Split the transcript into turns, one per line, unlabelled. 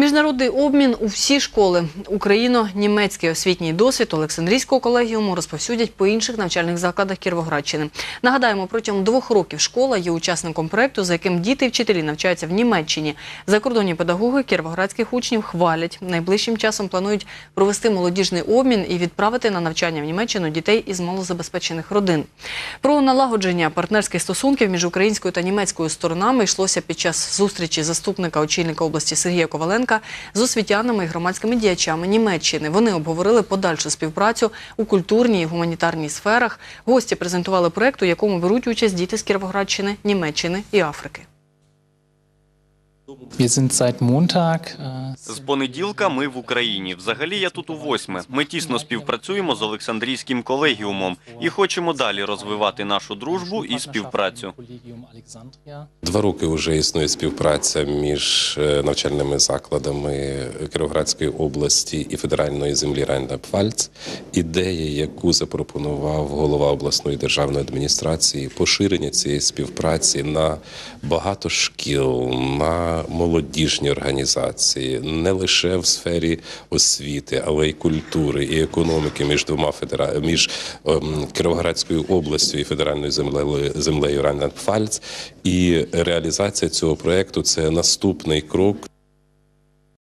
Міжнародний обмін у всі школи. Україно-німецький освітній досвід Олександрійського колегіуму розповсюдять по інших навчальних закладах Кіровоградщини. Нагадаємо, протягом двох років школа є учасником проекту, за яким діти і вчителі навчаються в Німеччині. Закордонні педагоги кіровоградських учнів хвалять. Найближчим часом планують провести молодіжний обмін і відправити на навчання в Німеччину дітей із малозабезпечених родин. Про налагодження партнерських стосунків між українською та німецькою сторонами йшлося під час зустрічі заступника очільника області Сергія Коваленка з освітянами і громадськими діячами Німеччини. Вони обговорили подальшу співпрацю у культурній і гуманітарній сферах. Гості презентували проект, у якому беруть участь діти з Кіровоградщини, Німеччини і Африки.
Wir sind seit
З понеділка ми в Україні. Взагалі я тут у восьме. Ми тісно співпрацюємо з Олександрійським колегіумом і хочемо далі розвивати нашу дружбу і співпрацю.
Два роки вже існує співпраця між е, навчальними закладами Кіровоградської області і федеральної землі Райнланд-Пфальц. Ідея, яку запропонував голова обласної державної адміністрації, поширення цієї співпраці на багато шкіл, на молодіжні організації, не лише в сфері освіти, але й культури і економіки між двома федера... між ем, Кіровоградською областю і федеральною землею, землею Райнланд-Пфальц. І реалізація цього проекту це наступний крок